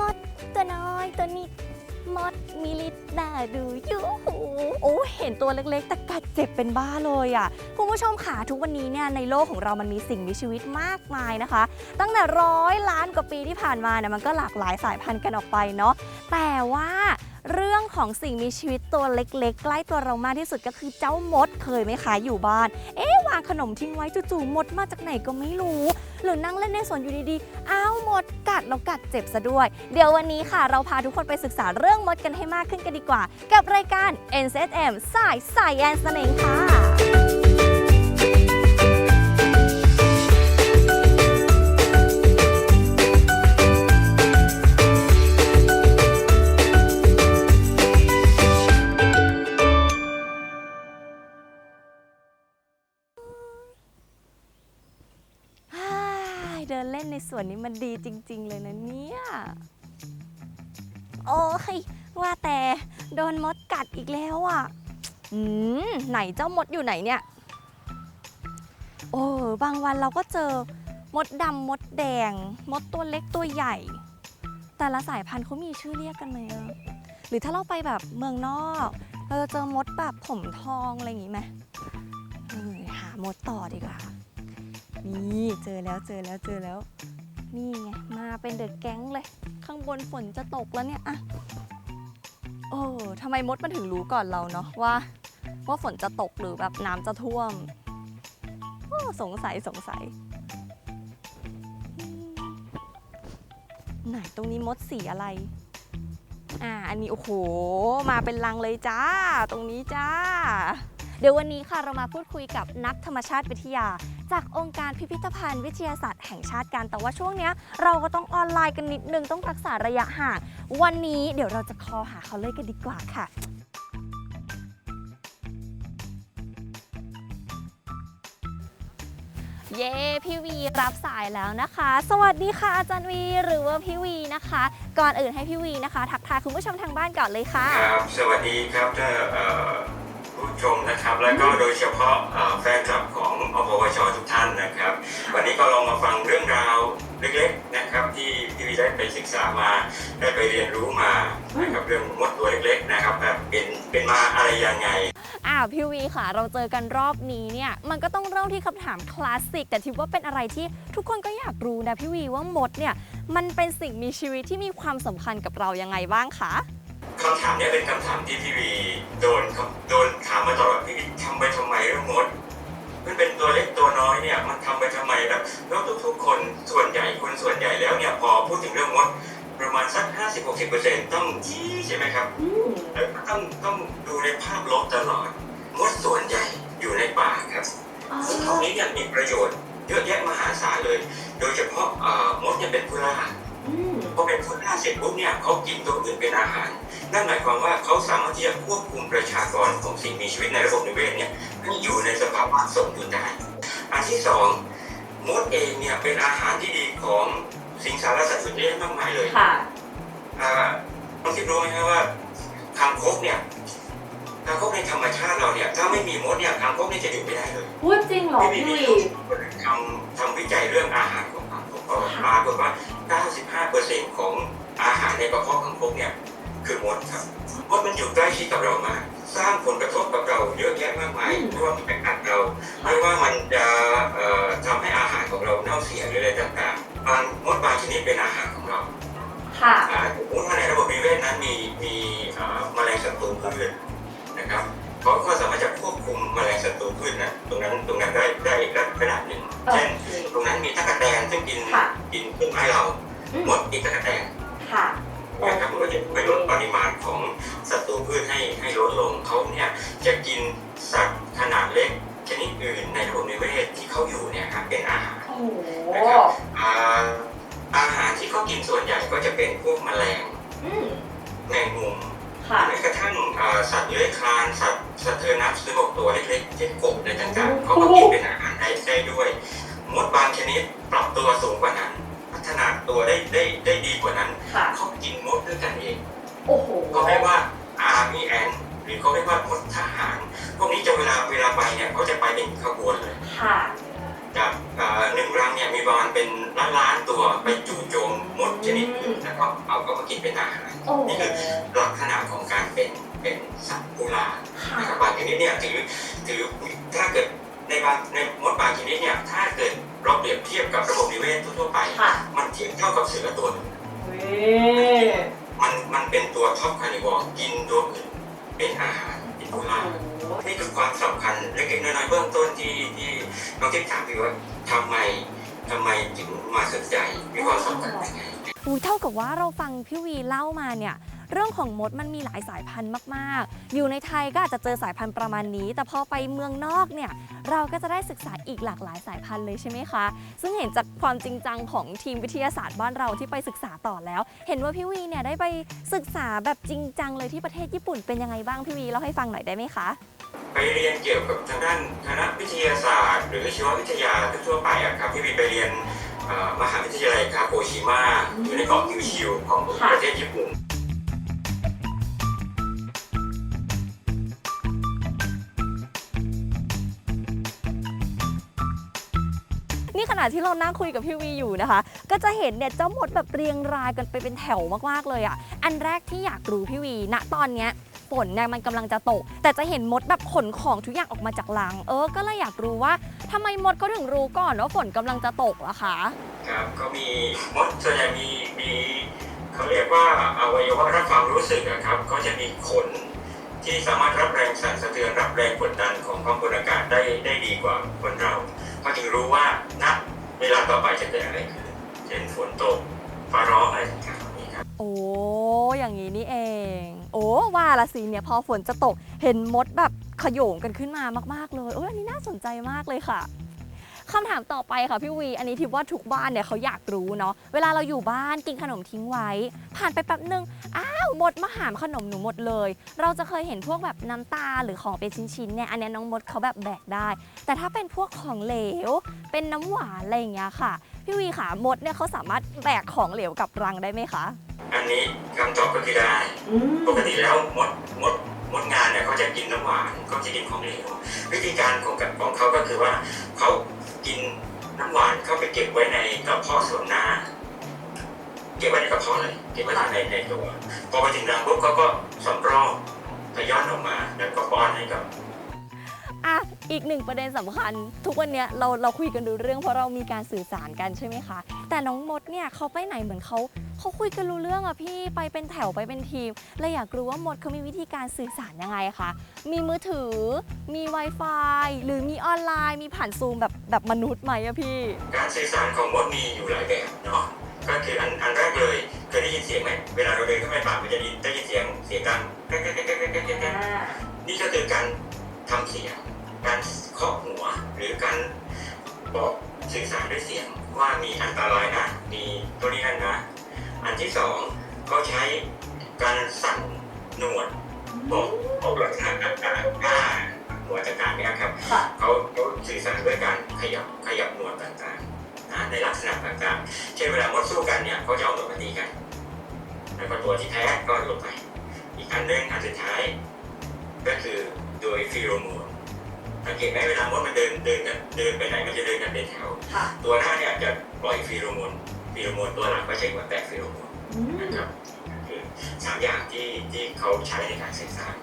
มดตัวน้อยตัวนิดมดมีลิตน่าดูยูหูโอ้เห็นตัวเล็กๆ แต่กัดเจ็บเป็นบ้าเลยอะคุณผู้ชมค่ะทุกวันนี้เนี่ยในโลกของเรามันมีสิ่งมีชีวิตมากมายนะคะ ตั้งแต่ร้อยล้านกว่าปีที่ผ่านมาเนี่ยมันก็หลากหลายสายพันธุ์กันออกไปเนาะแต่ว่าเรื่องของสิ่งมีชีวิตตัวเล็กๆ ใกล้ตัวเรามากที่สุดก็คือเจ้ามดเคยไหมคะอยู่บ้าน เอ๊ะวางขนมทิ้งไว้จู่ๆมดมาจากไหนก็ไม่รู้ หรือนั่งเล่นในสวนอยู่ดีๆ อ้าวมดกัดแล้วกัดเจ็บซะด้วย เดี๋ยววันนี้ค่ะ เราพาทุกคนไปศึกษาเรื่องมดกันให้มากขึ้นกันดีกว่า กับรายการ NSM สายสายแอนนั่นเองค่ะ มันดีจริง ๆ เลยนะเนี่ย โอ้ยว่าแต่โดนมดกัดอีกแล้วอะ อืมไหนเจ้ามดอยู่ไหนเนี่ย โอ้บางวันเราก็เจอมดดำมดแดง มดตัวเล็กตัวใหญ่ แต่ละสายพันธุ์เขามีชื่อเรียกกันไหมอะหรือถ้าเราไปแบบเมืองนอก เราจะเจอมดแบบผมทองอะไรอย่างงี้ไหมเออหามดต่อดีกว่า นี่เจอแล้วเจอแล้วเจอแล้ว นี่ไง มาเป็นเดอะแก๊งเลย ข้างบนฝนจะตกแล้วเนี่ยอะโอ้ทำไมมดมันถึงรู้ก่อนเราเนาะว่า ว่าฝนจะตกหรือแบบน้ำจะท่วมโอ้สงสัยสงสัย ไหนตรงนี้มดสีอะไร อ่า อันนี้โอ้โห มาเป็นลังเลยจ้า ตรงนี้จ้า เดี๋ยววันนี้ค่ะเรามาพูดคุยกับนักธรรมชาติวิทยา จากองค์การพิพิธภัณฑ์วิทยาศาสตร์แห่งชาติกัน แต่ว่าช่วงเนี้ยเราก็ต้องออนไลน์กันนิดนึงต้องรักษาระยะห่าง วันนี้เดี๋ยวเราจะคอหาเขาเลยกันดีกว่าค่ะ เย้พี่วีรับสายแล้วนะคะ สวัสดีค่ะอาจารย์วีหรือว่าพี่วีนะคะ ก่อนอื่นให้พี่วีนะคะ ทักทายคุณผู้ชมทางบ้านก่อนเลยค่ะ ครับสวัสดีครับท่านเอ่อผู้ชมนะครับ แล้วก็โดยเฉพาะเอ่อแฟนคลับของ อพวชทุกท่านนะครับ วันนี้ก็ลองมาฟังเรื่องราวเล็กๆนะครับที่ที่วีได้ไปศึกษามาได้ไปเรียนรู้มานะครับเรื่องมดตัวเล็กๆนะครับแบบเป็นเป็นมาอะไรยังไงอ้าวพี่วีค่ะ เราเจอกันรอบนี้เนี่ยมันก็ต้องเริ่มที่คำถามคลาสสิกแต่ทิพว่าเป็นอะไรที่ทุกคนก็อยากรู้นะพี่วีว่ามดเนี่ยมันเป็นสิ่งมีชีวิตที่มีความสำคัญกับเรายังไงบ้างคะคำถามเนี้เป็นคำถามที่พี่วีโดนครับโดนถามมาตลอดพี่วีทำไปทำไมเรื่องมด มันเป็นตัวเล็กตัวน้อยเนี่ยมันทำไปทำไมแล้วแล้วทุกๆคนส่วนใหญ่คนส่วนใหญ่แล้วเนี่ยพอพูดถึงเรื่องมดประมาณสัก 50-60%ต้องยี่ใช่ไหมครับแล้วก็ต้องต้องดูในภาพลบตลอดมดส่วนใหญ่อยู่ในป่าครับซึ่งตรงนี้เนี่ยมีประโยชน์เยอะแยะมหาศาลเลย โดยเฉพาะเอ่อมดเนี่ยเป็นผู้ล่า พอเป็นผู้ล่าเสร็จปุ๊บเนี่ยเขากินตัวอื่นเป็นอาหาร นั่นหมายความว่าเขาสามารถที่จะควบคุมประชากรของสิ่งมีชีวิตในระบบนิเวศเนี่ยให้อยู่ในสภาวะสมดุลได้อันที่สองมดเองเนี่ยเป็นอาหารที่ดีของสิงสารสัตว์อื่นเยอะมากมายเลยค่ะอ่าต้องคิดรู้ไหมครับว่าคางคกเนี่ยคางคกในธรรมชาติเราเนี่ยถ้าไม่มีมดเนี่ยคางคกเนี่ยจะอยู่ไม่ได้เลยพูดจริงเหรอพี่พี่วีวีทำทำวิจัยเรื่องอาหาร ปรากฏว่า 95%ของอาหารในกระเพาะคางคกเนี่ยคือมดครับมดมันอยู่ใกล้ชิดกับเรามาก สร้างผลกระทบกับเราเยอะแยะมากมายไม่ว่ามันจะกัดเราไม่ว่ามันจะเอ่อทำให้อาหารของเราเน่าเสียหรืออะไรต่างๆบางมดบางชนิดเป็นอาหารของเราค่ะอ่าสมมติว่าในระบบนิเวศนั้นมีมีเอ่อแมลงศัตรูพืชนะครับ เขาก็สามารถจะควบคุมแมลงศัตรูพืชนะตรงนั้นตรงนั้นได้ได้ระดับหนึ่งโอเช่นเคตรงนั้นมีตะกั่วแตนซึ่งกินค่ะกินต้นไม้เราอืมหมดกินตะกั่วแตนค่ะนะครับมันก็จะไปลดปริมาณของศัตรูพืชให้ให้ลดลงเขาเนี่ยจะกินสัตว์ขนาดเล็กชนิดอื่นในระบบนิเวศที่เขาอยู่เนี่ยครับเป็นอาหารโอ้โหอ่าอาหารที่เขากินส่วนใหญ่ก็จะเป็นพวกแมลงอืมแมงมุม ค่ะแม้กระทั่งอ่าสัตว์เลื้อยคลานสัตว์สะเทินน้ำซึ่งตัวเล็กๆเช่นกบอะไรต่างๆเขาก็กินเป็นอาหารได้ได้ด้วยมดบางชนิดปรับตัวสูงกว่านั้น พัฒนาตัวได้ได้ได้ดีกว่านั้นค่ะเขากินมดด้วยกันเองโอ้โหเขาเรียกว่า army ant หรือเขาเรียกว่ามดทหารพวกนี้จะเวลาเวลาไปเนี่ยเขาจะไปเป็นขบวนเลยค่ะจากอ่าหนึ่งรังเนี่ยมีประมาณเป็นล้านล้านๆตัวไปจู่โจม เอาก็มากินเป็นอาหารโอ้โหนี่คือลักษณะของการเป็นเป็นสัตว์ผู้ล่าค่ะนะครับบางชนิดเนี่ยถือถือถ้าเกิดในบางในมดบางชนิดเนี่ยถ้าเกิดเราเปรียบเทียบกับระบบนิเวศทั่วๆไป ค่ะมันเทียบเท่ากับเสือตัวหนึ่งเว้ยมันมันเป็นตัวท็อปคาร์นิวอร์กินตัวอื่นเป็นอาหารเป็นโอ้ผู้โหล่านี่คือความสำคัญเล็กๆน้อยๆเบื้องต้นที่ที่น้องทิพย์ถามพี่ว่าทำไมทำไมถึงมาสนใจมีความสำคัญยังไง อุ้ยเท่ากับว่าเราฟังพี่วีเล่ามาเนี่ยเรื่องของมดมันมีหลายสายพันธุ์มาก ๆ อยู่ในไทยก็อาจจะเจอสายพันธุ์ประมาณนี้ แต่พอไปเมืองนอกเนี่ย เราก็จะได้ศึกษาอีกหลากหลายสายพันธุ์เลยใช่ไหมคะ ซึ่งเห็นจากความจริงจังของทีมวิทยาศาสตร์บ้านเราที่ไปศึกษาต่อแล้ว เห็นว่าพี่วีเนี่ยได้ไปศึกษาแบบจริงจังเลยที่ประเทศญี่ปุ่นเป็นยังไงบ้างพี่วีเล่าให้ฟังหน่อยได้ไหมคะ ไปเรียนเกี่ยวกับทางด้านคณะวิทยาศาสตร์ หรือชีววิทยาทั่วไปอะครับที่มีไปเรียน มหาวิทยาลัยคาโกชิมะอยู่ในเกาะคิวชิวของประเทศญี่ปุ่นนี่ขณะที่เรานั่งคุยกับพี่วีอยู่นะคะ ก็จะเห็นเนี่ยเจ้ามดแบบเรียงรายกันไปเป็นแถวมากๆเลยอะ่ะ อันแรกที่อยากรู้พี่วีณตอนเนี้ยฝ นเนี่ยมันกำลังจะตก แต่จะเห็นมดแบบขนของทุกอย่างออกมาจากรัง เออ ก็เลยอยากรู้ว่าทำไมมดเขาถึงรู้ก่อนว่าฝนกำลังจะตกล่ะคะ ครับก็มีมดส่วนใหญ่มีมีเขาเรียกว่าอวัยวะรับความรู้สึกอะครับ ก็จะมีขนที่สามารถรับแรงสั่นสะเทือนรับแรงกดดันของความกดอากาศได้ได้ดีกว่าคนเราเขาจึงรู้ว่าณเวลาต่อไปจะเกิดอะไรขึ้นเช่นฝนตกฟ้าร้องอะไรต่างๆนี้ครับโอ้อย่างนี้นี่เอง โอ้ว่าละสิเนี่ยพอฝนจะตกเห็นมดแบบขโยงกันขึ้นมามาก ๆ เลยโอ้ยอันนี้น่าสนใจมากเลยค่ะคำถามต่อไปค่ะพี่วี อันนี้ทิพว่าทุกบ้านเนี่ยเขาอยากรู้เนาะเวลาเราอยู่บ้านกินขนมทิ้งไว้ ผ่านไปแป๊บนึงอ้าวมดมาหามขนมหนูหมดเลย เราจะเคยเห็นพวกแบบน้ำตาหรือของเป็นชิ้นๆเนี่ยอันนี้น้องมดเขาแบบแบกได้ แต่ถ้าเป็นพวกของเหลว เป็นน้ำหวานอะไรอย่างเงี้ยค่ะ พี่วีค่ะมดเนี่ยเขาสามารถแบกของเหลวกลับรังได้ไหมคะ อันนี้คำตอบก็คือได้ อืมปกติแล้วมดมดมดงานเนี่ยเขาจะกินน้ำหวานเขาจะกินของเหลววิธีการของกับของเขาก็คือว่าเขากินน้ำหวานเข้าไปเก็บไว้ในกระเพาะส่วนหน้า เก็บไว้ในกระเพาะเลย เก็บไว้ในในตัวพอไปถึงรังปุ๊บเขาก็สำรอกขย้อนออกมาแล้วก็ป้อนให้กับ อะอีกหนึ่งประเด็นสำคัญ ทุกวันเนี้ยเราเราคุยกันดูเรื่องเพราะเรามีการสื่อสารกันใช่ไหมคะ แต่น้องมดเนี่ยเขาไปไหนเหมือนเขาเขาคุยกันรู้เรื่องอะพี่ไปเป็นแถวไปเป็นทีมเลยอยากรู้ว่ามดเขามีวิธีการสื่อสารยังไงคะมีมือถือ มี Wi-Fi หรือมีออนไลน์มีผ่านซูมแบบแบบมนุษย์ไหมอะพี่ การสื่อสารของมดมีอยู่หลายแบบเนาะก็คืออันอันแรกเลยเคยได้ยินเสียงไหมเวลาเราเดินเข้าไปป่ามันจะได้ได้ยินเสียงเสียงดังแก๊กแก๊กแก๊กแก๊กแก๊กแก๊กแก๊กอ่านี่ก็คือการทำเสียง การเคาะหัวหรือการบอกสื่อสารด้วยเสียงว่ามีอันตรายนะ มีตัวนี้นั่นนะ อันที่สองเขาใช้การสั่นหนวดบอกบอกลักษณะอาการอ่าหนวดต่างๆเนี่ยครับค่ะเขาเขาสื่อสารด้วยการขยับขยับหนวดต่างๆนะในลักษณะต่างๆ เช่นเวลามดสู้กันเนี่ยเขาจะเอาหนวดมาตีกัน แล้วก็ตัวที่แพ้ก็หลุดไป อีกอันหนึงอันสุดท้ายก็คือโดยฟีโรโมน สังเกตไหมเวลามดมันเดินเดินกันเดินไปไหนมันจะเดินกันเป็นแถวค่ะตัวหน้าเนี่ยจะปล่อยฟีโรโมนฟีโรโมนตัวหลังก็ใช้หัวแตะฟีโรโมนอืมนะครับคือสามอย่างที่ที่เขาใช้ในการสื่อสาร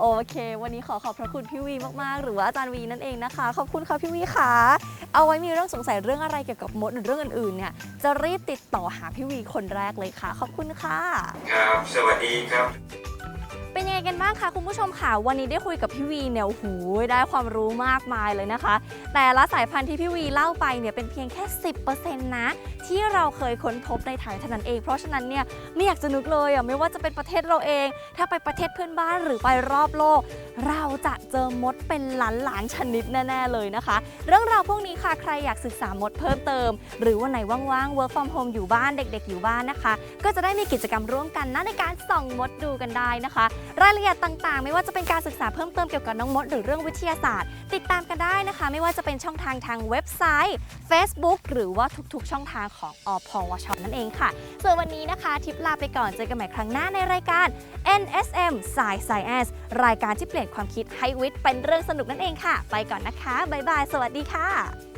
โอเค วันนี้ขอขอบพระคุณพี่วีมากๆ หรือว่าอาจารย์วีนั่นเองนะคะ ขอบคุณค่ะพี่วีค่ะ เอาไว้มีเรื่องสงสัยเรื่องอะไรเกี่ยวกับมดหรือเรื่องอื่นๆเนี่ย จะรีบติดต่อหาพี่วีคนแรกเลยค่ะ ขอบคุณค่ะ ครับ สวัสดีครับ ไงกันบ้างคะคุณผู้ชมค่ะวันนี้ได้คุยกับพี่วีเนี่ยโอ้โหได้ความรู้มากมายเลยนะคะ แต่ละสายพันธุ์ที่พี่วีเล่าไปเนี่ยเป็นเพียงแค่ 10%นะที่เราเคยค้นพบในไทยเท่านั้นเอง เพราะฉะนั้นเนี่ยไม่อยากจะนึกเลยอะไม่ว่าจะเป็นประเทศเราเอง ถ้าไปประเทศเพื่อนบ้านหรือไปรอบโลก เราจะเจอมดเป็นล้านล้านชนิดแน่ ๆ เลยนะคะ เรื่องราวพวกนี้ค่ะใครอยากศึกษามดเพิ่มเติม หรือวันไหนว่างๆ work from home อยู่บ้านเด็ก ๆ อยู่บ้านนะคะ ก็จะได้มีกิจกรรมร่วมกันนะในการส่องมดดูกันได้นะคะรายละเอียดต่างๆ ไม่ว่าจะเป็นการศึกษาเพิ่มเติมเกี่ยวกับน้องมด หรือเรื่องวิทยาศาสตร์ ติดตามกันได้นะคะ ไม่ว่าจะเป็นช่องทางทางเว็บไซต์ Facebook หรือว่าทุกๆ ช่องทางของอพวชนั่นเองค่ะ ส่วนวันนี้นะคะ ทิปลาไปก่อนเจอกันใหม่ครั้งหน้าในรายการ NSM Science Science รายการที่เปลี่ยนความคิดให้วิทย์เป็นเรื่องสนุกนั่นเองค่ะ ไปก่อนนะคะบ๊ายบายสวัสดีค่ะ